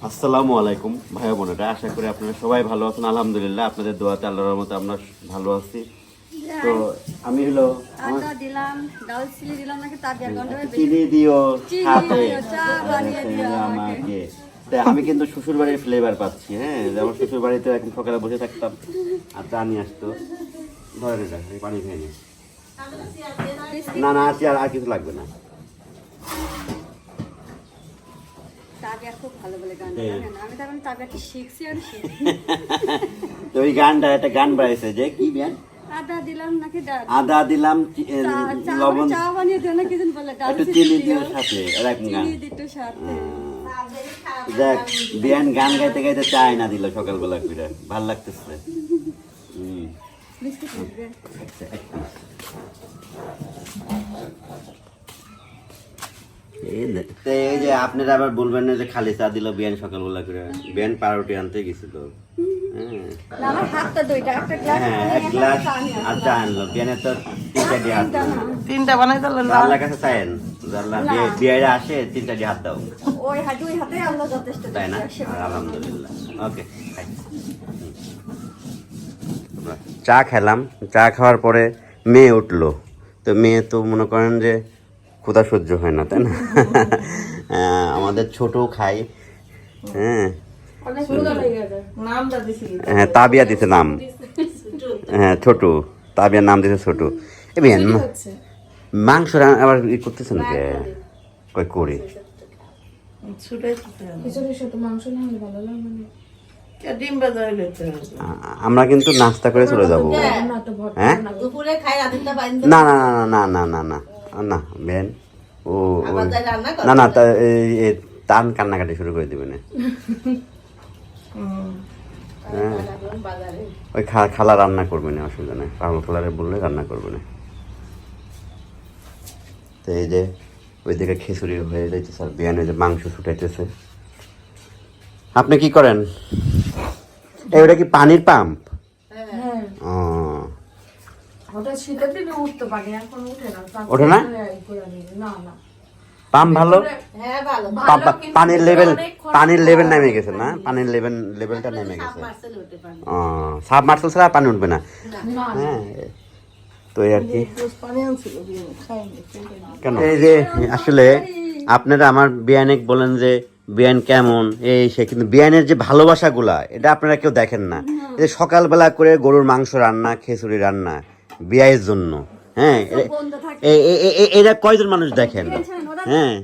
আসসালামু আলাইকুম ভাই বোনেরা। আশা করি আপনারা সবাই ভালো আছেন। আলহামদুলিল্লাহ আপনাদের দোয়াতে আল্লাহর মতো আমরা ভালো আছি। তো আমি হলো চিনি দিও সাথে। আমাকে। তাই আমি কিন্তু শ্বশুর বাড়ির ফ্লেভার পাচ্ছি হ্যাঁ? যেমন শ্বশুর বাড়িতে এখন সকালে বসে থাকতাম আর চা নিয়ে আসতো। ধরে পানি খেয়ে নি। না আর আর কিছু লাগবে না। তাবিয়া খুব ভালো বলে গান হ্যাঁ। জানেন আমি তখন তাবিয়াকে শিখছি আর শিখছি তো ওই গানটা একটা গান বাড়াইছে যে কি ব্যান? আদা দিলাম নাকি আদা দিলাম চি- এ, চা- চা লবণ। চা বানিয়ে দিও না কিছু বলে ডাল একটু চিনি চিনি দিও। দিও সাথে এরকম গান। চিনি দিতো সাথে। দেখ বিয়ান গান গাইতে গাইতে চায় না দিল সকালবেলা করে ভালো লাগতেছে। হুম। বিস্কুট আচ্ছা, এই যে আপনারা আবার বলবেন না যে খালি চা দিল বিয়ান সকালবেলা করে। বিয়ান পাউরুটি আনতে গেছিল। হ্যাঁ গ্লাস হ্যাঁ এক গ্লাস আর চা আনলো। তো তিনটা দিয়ে হাত দাও। বানাই দিলেন না? কাছে চাইন আল্লাহ বিয়েরা আসে তিনটা দিয়ে হাত দাও। ওই দুই হাতে আল্লাহ যথেষ্ট তাই না। আলহামদুলিল্লাহ। ওকে চা খেলাম। চা খাওয়ার পরে মেয়ে উঠল। তো মেয়ে তো মনে করেন যে ক্ষুধা সহ্য হয় না তাই না? আমাদের ছোট খাই হ্যাঁ।, হ্যাঁ তাবিয়া দিতে নাম। হ্যাঁ ছোটু। তাবিয়ার নাম দিতে ছোটু। এবেন মাংস আবার ই করতেছেন না কই করে? আমরা কিন্তু নাস্তা করে চলে যাব। হ্যাঁ? না না না না না না না। না বেন ও না না টান কান্নাকাটি শুরু করে দিবে না। হ্যাঁ। ওই খালা রান্না করবে না অসুবিধা নেই পাগল খালারে বললে রান্না করবে না। তো এই যে ওইদিকে খিচুড়ি হয়ে যাইছে স্যার বিয়ানে যে মাংস ছুটাইতেছে। আপনি কি করেন? ওটা কি পানির পাম্প? হ্যাঁ। ও হঠাৎ শীতের দিনে উঠতে পারে এখন উঠে না ওঠে না? এই করে নিবে। না না। পাম্প ভালো? হ্যাঁ পানির লেভেল পানির লেভেল নেমে গেছে না? পানির লেভেল লেভেলটা নেমে গেছে। ও ছাড়া পানি উঠবে না? হ্যাঁ তো এই আর কি। কেন? এই যে আসলে আপনারা আমার বিয়ানিক বলেন যে বিয়ান কেমন? এই সে কিন্তু বিয়ানের যে ভালোবাসাগুলা এটা আপনারা কেউ দেখেন না। যে সকালবেলা করে গরুর মাংস রান্না খিচুড়ি রান্না বিয়ের জন্য। হ্যাঁ এরা কয়জন মানুষ দেখেন? হ্যাঁ।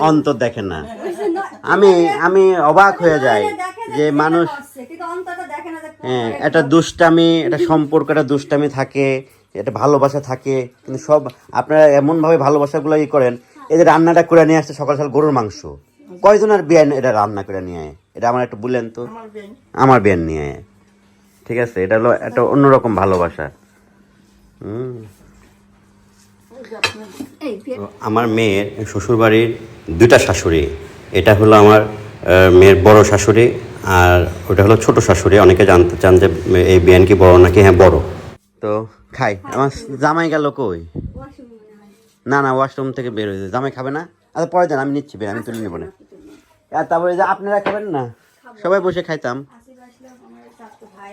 অন্তর দেখে। দেখেন না। আমি আমি অবাক হয়ে যাই যে মানুষ হ্যাঁ একটা দুষ্টামি একটা সম্পর্ক একটা দুষ্টামি থাকে একটা ভালোবাসা থাকে কিন্তু সব আপনারা এমনভাবে ভালোবাসাগুলো ই করেন এই যে রান্নাটা করে নিয়ে আসছে সকাল সকাল গরুর মাংস। কয়জন আর বিয়ান এটা রান্না করে নিয়ে আয়? এটা আমার একটু বললেন তো? আমার বিয়ান নিয়ে আয়। ঠিক আছে, এটা হলো একটা অন্যরকম ভালোবাসা। আমার মেয়ের শ্বশুরবাড়ির দুইটা শাশুড়ি, এটা হলো আমার মেয়ের বড় শাশুড়ি আর ওটা হলো ছোট শাশুড়ি, অনেকে জানতে চান যে এই বিয়ান কি বড় নাকি হ্যাঁ বড়। তো খাই, আমার জামাই গেল কই? না না ওয়াশরুম থেকে বের হয়েছে। জামাই খাবে না? আচ্ছা পরে দেন, আমি নিচ্ছি বের আমি তুলে নেব না। আর তারপরে যে আপনারা খাবেন না? সবাই বসে খাইতাম।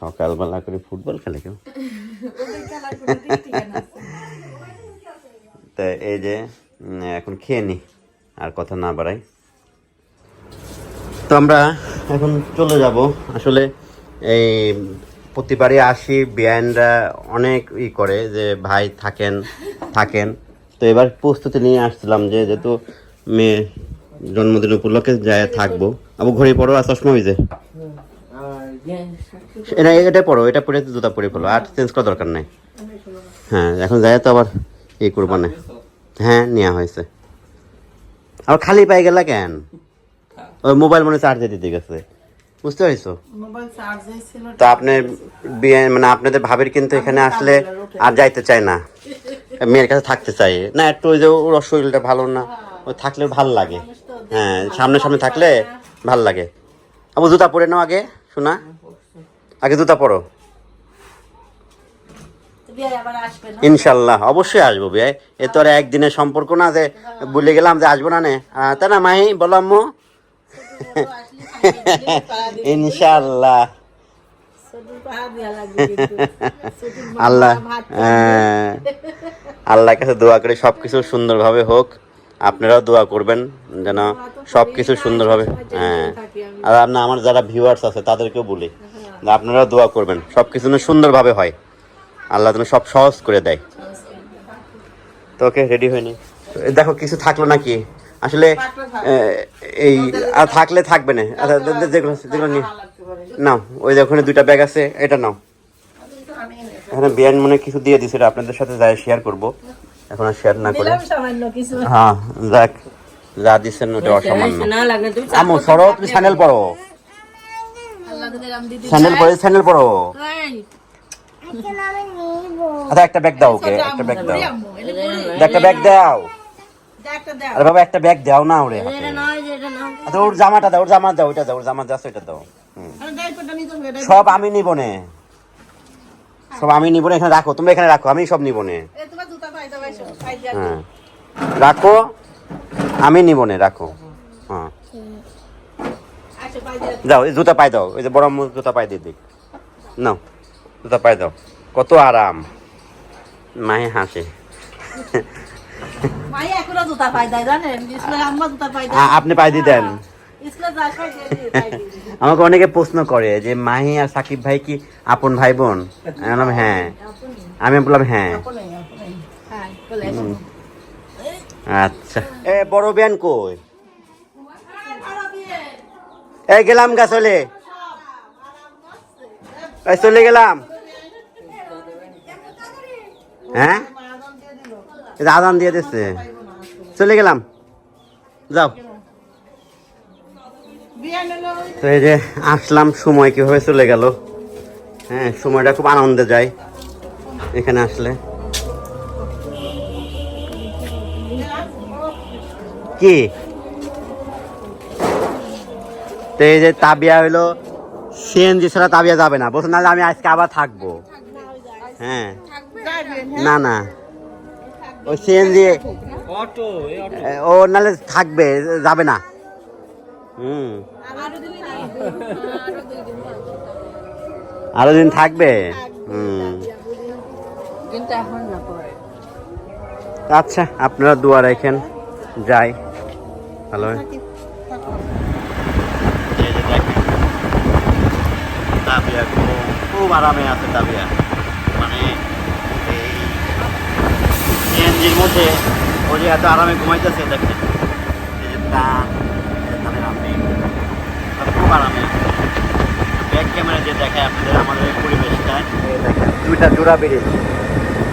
সকালবেলা করে ফুটবল খেলে কেউ তা এই যে এখন খেয়ে নি আর কথা না বাড়াই। তো আমরা এখন চলে যাব। আসলে এই প্রতিবারই আসি বিয়ানরা অনেক ই করে যে ভাই থাকেন থাকেন। তো এবার প্রস্তুতি নিয়ে আসছিলাম যে যেহেতু মেয়ে জন্মদিন উপলক্ষে যায় থাকব। আবু ঘড়ি পড়ো আর চশমা ভিজে এটা এটা পড়ো এটা পরে তো জুতা পরে ফেলো আর চেঞ্জ করার দরকার নাই। হ্যাঁ এখন যায় তো আবার এই করব না হ্যাঁ নেওয়া হয়েছে। আবার খালি পাই গেলা কেন? ওই মোবাইল মনে চার্জে দিতে গেছে। বুঝতে পেরেছ? তো আপনার বিয়ে মানে আপনাদের ভাবের কিন্তু এখানে আসলে আর যাইতে চায় না। মেয়ের কাছে থাকতে চাই না একটু ওই যে ওর শরীরটা ভালো না ওই থাকলে ভালো লাগে। হ্যাঁ সামনে সামনে থাকলে ভালো লাগে। আবু জুতা পরে নাও আগে। শোনা? আগে জুতা না? ইনশাল্লাহ অবশ্যই আসব বিয়ে এ তো আর একদিনের সম্পর্ক না যে বলে গেলাম যে আসব না নে। তাই না মাহি বলো আম্মু। ইনশাল্লাহ। মা- আল্লাহ হ্যাঁ, আল্লাহর কাছে দোয়া করে সব কিছু সুন্দরভাবে হোক। আপনারাও দোয়া করবেন যেন সব কিছু সুন্দরভাবে হ্যাঁ। আর আপনার আমার যারা ভিউয়ার্স আছে তাদেরকেও বলি আপনারাও দোয়া করবেন সব কিছু যেন সুন্দরভাবে হয়। আল্লাহ যেন সব সহজ করে দেয়। তো ওকে রেডি হয়নি। দেখো কিছু থাকল নাকি? আসলে এই আর থাকলে থাকবে না। আচ্ছা, যেগুলো যেগুলো নিয়ে নাও ওই যে ওখানে দুইটা ব্যাগ আছে এটা নাও। এখানে বিয়ান মনে কিছু দিয়ে দিছে আপনাদের সাথে যাই শেয়ার করব। এখন আর শেয়ার না করে। হ্যাঁ যাক যা দিচ্ছেন ওটা অসামান্য। আমু সরো তুমি স্যান্ডেল পরো রাম দিদি স্যান্ডেল পরে স্যান্ডেল পরো আচ্ছা একটা ব্যাগ দাও ওকে একটা ব্যাগ দাও। একটা ব্যাগ দাও। আরে বাবা একটা ব্যাগ দাও না ওরে আচ্ছা ওর জামাটা দাও ওর জামা দাও ওটা দাও ওর জামা দাও ওটা দাও সব আমি নিব নে। সব আমি নিব না এখানে রাখো তুমি এখানে রাখো আমি সব নিব নে। হ্যাঁ। রাখো। আমি নিব নে রাখো। হ্যাঁ। যাও এই জুতা পাই দাও। ওই যে বড় জুতা পাই দিয়ে দিক। নাও জুতা পাই দাও। কত আরাম। মায়ে হাসে। আ- আপনি পাই দিয়ে দেন। দিই। আমাকে অনেকে প্রশ্ন করে যে মাহি আর সাকিব ভাই কি আপন ভাই বোন? আমি বললাম হ্যাঁ। আমি বললাম হ্যাঁ। আচ্ছা। এ, বড় বিয়ান কই? এই গেলাম গা, চলে। এই চলে গেলাম। হ্যাঁ? আদান দিয়ে দিচ্ছে চলে গেলাম। যাও। তো এই যে আসলাম, সময় কীভাবে চলে গেল। হ্যাঁ সময়টা খুব আনন্দে যায় এখানে আসলে। কি? তো এই যে তাবিয়া হইল সিএনজি ছাড়া তাবিয়া যাবে না। বলছে নাহলে আমি আজকে আবার থাকব। হ্যাঁ। না না। ওই সিএনজি ও নাহলে থাকবে যাবে না। হুম। আরও দিন থাকবে? হুম। আচ্ছা আপনারা দোয়া রাখেন। যাই। ভালো। এই যে দেখেন, তাবিয়া খুব- আরামে আছে তাবিয়া। মানে এই সিএনজির মধ্যে ও যে এত আরামে ঘুমাইতেছে দেখেন। এই যে কানের আম্মি, আর খুব আরামে আছে। ব্যাক ক্যামেরা যে দেখায় আপনাদের আমাদের পরিবেশটা। দেখেন দুইটা জোড়া bridge.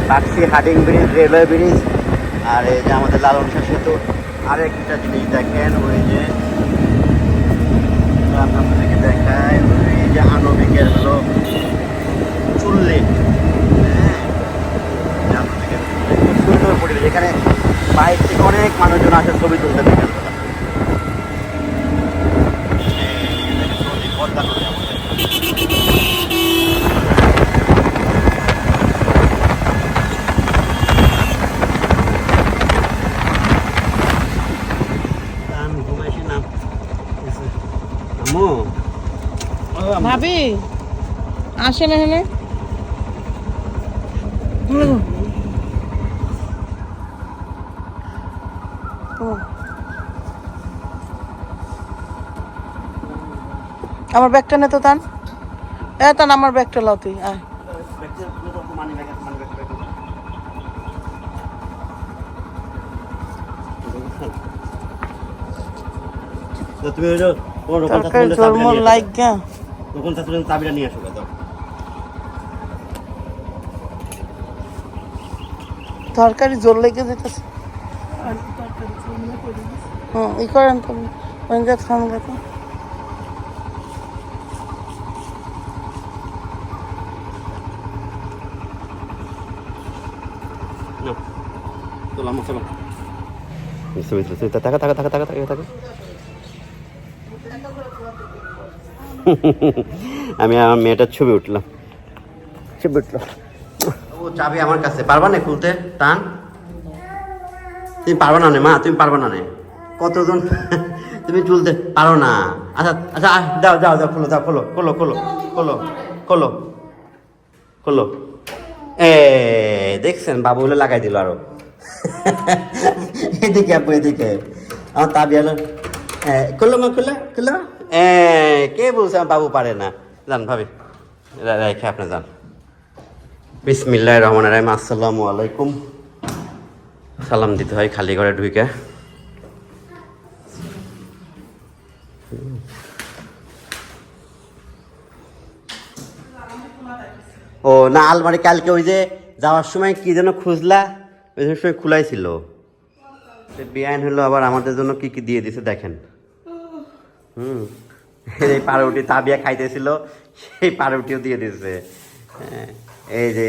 Paksey Hardinge bridge railway bridge আর এই যে আমাদের লালন শাহ সেতু। আরেকটা জিনিস দেখেন, ওই যে আপনাদেরকে দেখায় ওই যে আনবিকের হলো চুল্লি হ্যাঁ। সুন্দর পরিবেশ। এখানে বাইরে থেকে অনেক মানুষজন আছে ছবি তুলতে দেখেন এই দেখেন নদী, পদ্মা নদী আমাদের। আমি ঘুমাইছি না আম্মু আম্মু। ভাবি? আসেন এখানে। আমার ব্যাগটা নে তো তান। এ তান আমার ব্যাগটা লাও তুই আয়। তুমি ওই যে তরকারি থেকে ঝোল লাইক গা তখন শাশুড়ি চাবিটা নিয়ে আসবে তরকারি জোর লেগে যেতেছে। হ্যাঁ ই করেন তো ওইটা খান দেখো। টাকা টাকা টাকা টাকা টাকা টাকা আমি আমার মেয়েটার ছবি উঠলাম। ছবি উঠলাম ও চাবি আমার কাছে। পারবা না খুলতে? টান। তুমি পারবা না নে মা তুমি পারবা না নে। কতজন? তুমি চুলতে পারো না। আচ্ছা আচ্ছা আহ, যাও যাও যাও খোলো যাও খোলো খোলো খোলো খোলো খোলো খোলো। এ দেখছেন বাবু হলে লাগাই দিল আরও। এদিকে আপু এদিকে। আমার তাবি হলো খুললো মা খুললো খুললো এ কে বলছে? বাবু পারে না। যান ভাবি রেখে আপনি যান। বিসমিল্লাহ রহমান রাহিম, আসসালামু আলাইকুম। সালাম দিতে হয় খালি ঘরে ঢুকে। ও, না, আলমারি কালকে ওই যে যাওয়ার সময় কি যেন খুঁজলা, ওই সময় খোলাই ছিল। বিআইন হলো, আবার আমাদের জন্য কি কি দিয়ে দিছে দেখেন। হুম। এই পাউরুটি তাবিয়া খাইতেছিল সেই পাউরুটিও দিয়ে দিয়েছে হ্যাঁ, এই যে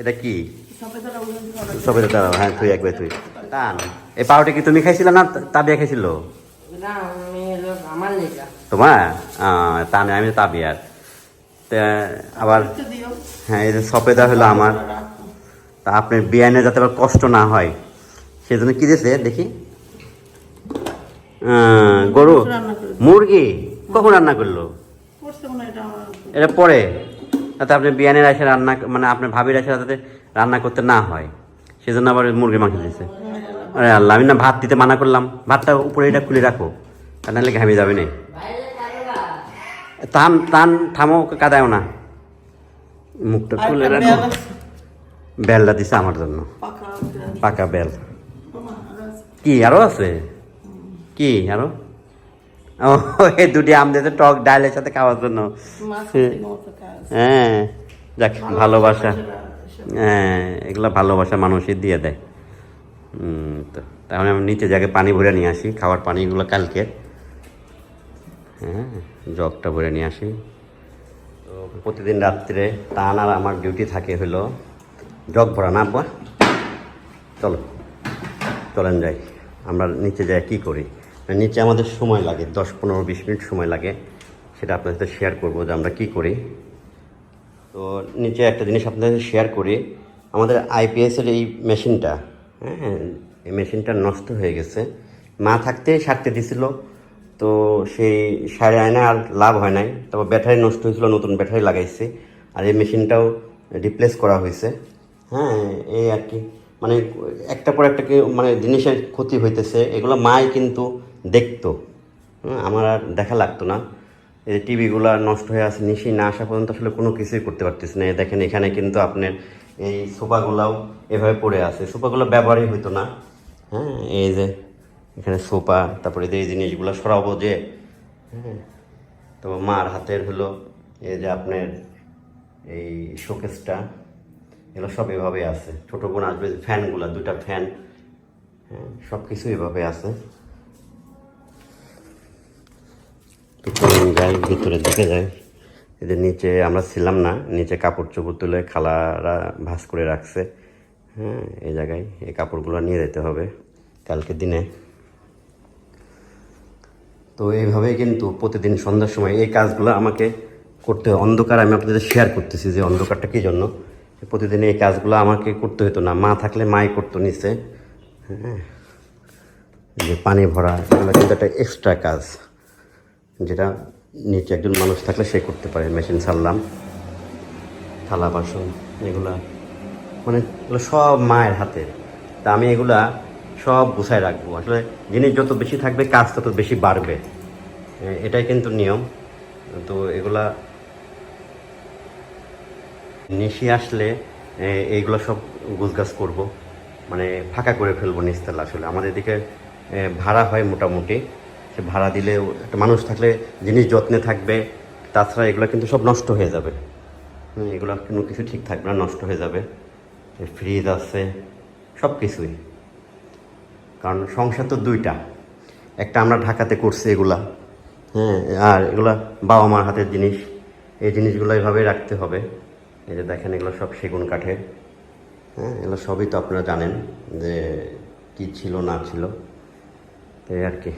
এটা কি? সবে দাঁড়াও হ্যাঁ তুই একবার তুই টান। এই পাউরুটি কি তুমি খাইছিল না তাবিয়া খাইছিল? তোমার? তা নয় আমি তাবিয়ার তা আবার হ্যাঁ এই যে সপেদা হলো আমার। তা আপনার বিয়ানে যাতে আবার কষ্ট না হয়। সেজন্য কি দিয়েছে দেখি? গরু? মুরগি? কখন রান্না করল? এটা পরে? তাতে আপনি বিয়ানের এসে রান্না মানে আপনার ভাবির এসে যাতে রান্না করতে না হয়। সেজন্য আবার মুরগি মাংস দিয়েছে আরে আল্লাহ আমি না ভাত দিতে মানা করলাম। ভাতটা উপরে এটা খুলে রাখো। তা নাহলে ঘামে যাবে না। তান টান থামো কাদায়ও না। মুখটা খুলে রাখো। বেলটা দিছে আমার জন্য। পাকা বেল। কি আরও আছে? কি আরও? ও এই দুটি আম দিয়েছে টক ডালের সাথে খাওয়ার জন্য। হ্যাঁ যাক ভালোবাসা হ্যাঁ এগুলো ভালোবাসা মানুষই দিয়ে দেয়। তো তাহলে আমি নিচে জায়গায় পানি ভরে নিয়ে আসি খাওয়ার পানিগুলো কালকে। হ্যাঁ জগটা ভরে নিয়ে আসি। তো প্রতিদিন রাত্রে টান আর আমার ডিউটি থাকে হলো জগ ভরা না আব্বা? চলো চলেন যাই। আমরা নিচে যাই কি করি? নিচে আমাদের সময় লাগে, দশ, পনেরো, বিশ মিনিট সময় লাগে। সেটা আপনাদের সাথে শেয়ার করব যে আমরা কি করি। তো নিচে একটা জিনিস আপনাদের শেয়ার করি। আমাদের আইপিএসের এই মেশিনটা হ্যাঁ এই মেশিনটা নষ্ট হয়ে গেছে। মা থাকতে সারতে দিছিল, তো সেই সারে আয় না আর লাভ হয় নাই। তারপর ব্যাটারি নষ্ট হয়েছিল, নতুন ব্যাটারি লাগাইছে। আর এই মেশিনটাও রিপ্লেস করা হয়েছে। হ্যাঁ এই আর কি। মানে একটা পর একটা মানে জিনিসের ক্ষতি হইতেছে। এগুলো মাই কিন্তু দেখতো। হ্যাঁ, আমার আর দেখা লাগতো না। এই টিভিগুলো নষ্ট হয়ে আসে নিশি না আসা পর্যন্ত আসলে কোনো কিছুই করতে পারতেছি না। দেখেন এখানে কিন্তু আপনার এই সোফাগুলাও এভাবে পড়ে আছে। সোফাগুলো ব্যবহারই হইতো না। হ্যাঁ এই যে এখানে সোফা তারপরে যে এই জিনিসগুলো সরাবো যে হ্যাঁ তো মার হাতের হলো এই যে আপনার এই শোকেসটা এগুলো সব এভাবে আছে। ছোটো বোন আসবে ফ্যানগুলো দুটা ফ্যান হ্যাঁ সব কিছু এভাবে আছে। চলুন যাই ভিতরে দিকে যাই। এদের নিচে আমরা ছিলাম না, নিচে কাপড় চোপড় তুলে খালারা ভাস করে রাখছে। হ্যাঁ এই জায়গায় এই কাপড়গুলো নিয়ে যেতে হবে কালকে দিনে। তো এইভাবেই কিন্তু প্রতিদিন সন্ধ্যার সময় এই কাজগুলো আমাকে করতে হয়। অন্ধকার আমি আপনাদের শেয়ার করতেছি যে অন্ধকারটা কী জন্য। প্রতিদিন এই কাজগুলো আমাকে করতে হতো না। মা থাকলে মাই করতো নিচে। হ্যাঁ যে পানি ভরা, এগুলো কিন্তু একটা এক্সট্রা কাজ। যেটা নিচে একজন মানুষ থাকলে সে করতে পারে, মেশিন, সারলাম, থালা, বাসন, এগুলা। মানে এগুলো সব মায়ের হাতে তা আমি এগুলা সব গুছায় রাখব। আসলে জিনিস যত বেশি থাকবে, কাজ তত বেশি বাড়বে। এটাই কিন্তু নিয়ম। তো এগুলা নিশি আসলে এইগুলো সব গুছগাছ করব। মানে ফাঁকা করে ফেলব নিচতলা আসলে। আমাদের দিকে ভাড়া হয় মোটামুটি। সে ভাড়া দিলে একটা মানুষ থাকলে জিনিস যত্নে থাকবে, তাছাড়া এগুলো কিন্তু সব নষ্ট হয়ে যাবে। এগুলো কোনো কিছু ঠিক থাকবে না, নষ্ট হয়ে যাবে। ফ্রিজ আছে সব কিছুই কারণ সংসার তো দুইটা। একটা আমরা ঢাকাতে করছি এগুলা হ্যাঁ আর এগুলা বাবা মার হাতের জিনিস। এই জিনিসগুলো এভাবে রাখতে হবে। এই যে দেখেন এগুলো সব সেগুন কাঠের। হ্যাঁ এগুলো সবই তো আপনারা জানেন যে কি ছিল না ছিল। এই আর কি।